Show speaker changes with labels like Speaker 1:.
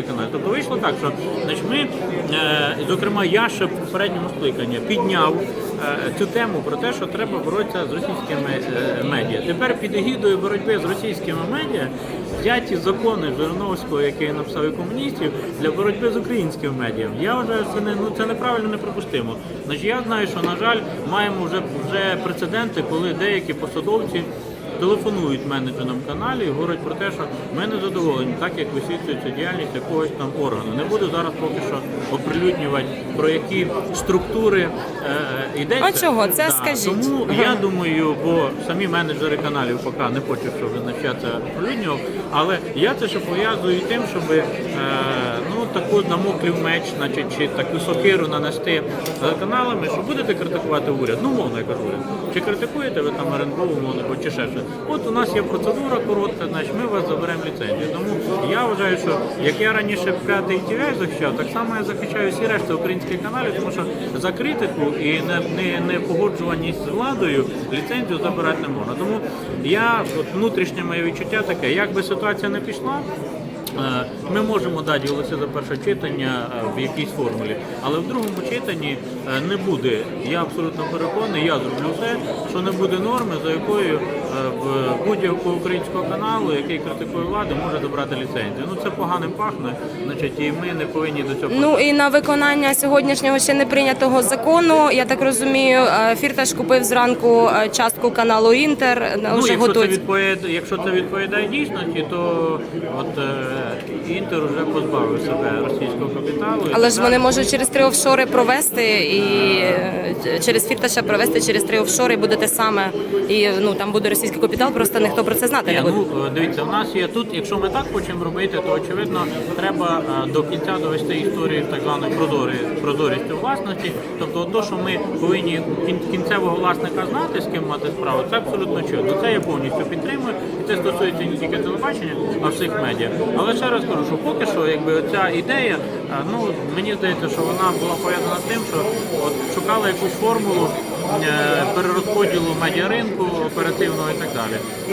Speaker 1: українських каналів. Тобто вийшло так, що значить, ми, е, зокрема, я ще в попередньому скликанні підняв е, цю тему про те, що треба боротися з російськими е, медіа. Тепер під егідою боротьби з російськими медіа взяті закони Жириновського, який написав і комуністів, для боротьби з українським медіа. Я вважаю, це не ну це неправильно, неприпустимо. Значить, я знаю, що на жаль, маємо вже вже прецеденти, коли деякі посадовці. Телефонують менеджерам каналі і говорять про те, що ми не задоволені, так як висвітлюється діяльність якогось там органу. Не буду зараз поки що оприлюднювати про які структури е, йдеться.
Speaker 2: А чого? Це скажіть.
Speaker 1: Тому я думаю, бо самі менеджери каналів поки не хочуть, щоб я це оприлюднював, але я це ще пов'язую тим, щоб е, таку намоклів меч, значить, чи таку сокиру нанести за каналами, що будете критикувати уряд. Ну, мовно я кажу. Чи критикуєте ви там умовно, або чи ще щось. От у нас є процедура коротка, значить ми вас заберемо ліцензію. Тому я вважаю, що як я раніше п'ятий TVI захищав, так само я захищаю всі решти українських каналів, тому що за критику і не, не, не погоджуваність з владою ліцензію забирати не можна. Тому я от внутрішнє моє відчуття таке, як би ситуація не пішла. Е, Ми можемо дати голоси за перше читання е, в якійсь формулі, але в другому читанні е, не буде. Я абсолютно переконаний, я зроблю все, що не буде норми, за якою в будь-якого українського каналу, який критикує владу, може забрати ліцензію. Ну це поганим пахне, значить, і ми не повинні до цього.
Speaker 2: Ну і на виконання сьогоднішнього ще не прийнятого закону, я так розумію, Фірташ купив зранку частку каналу Інтер.
Speaker 1: Ну,
Speaker 2: Вже
Speaker 1: якщо це,
Speaker 2: готують.
Speaker 1: відповідає, якщо це відповідає дійсності, то от Інтер вже позбавив себе російського капіталу.
Speaker 2: Але ж вони можуть через три офшори провести і е, через Фірташа провести через три офшори і буде те саме. І ну там буде російський капітал, просто ніхто про це знати не буде.
Speaker 1: ну е, дивіться, в нас є тут. Якщо ми так хочемо робити, то очевидно треба е, до кінця довести історію так званої прозорі, прозорістю власності. Тобто, то, що ми повинні кінцевого власника знати, з ким мати справу, це абсолютно чудо. Це я повністю підтримую, і це стосується не тільки телебачення, а всіх медіа. Але ще раз кажу, що поки що, якби ця ідея, е, ну мені здається, що вона була пов'язана з тим, що от шукала якусь формулу е, перерозподілу медіаринку оперативного і так далі.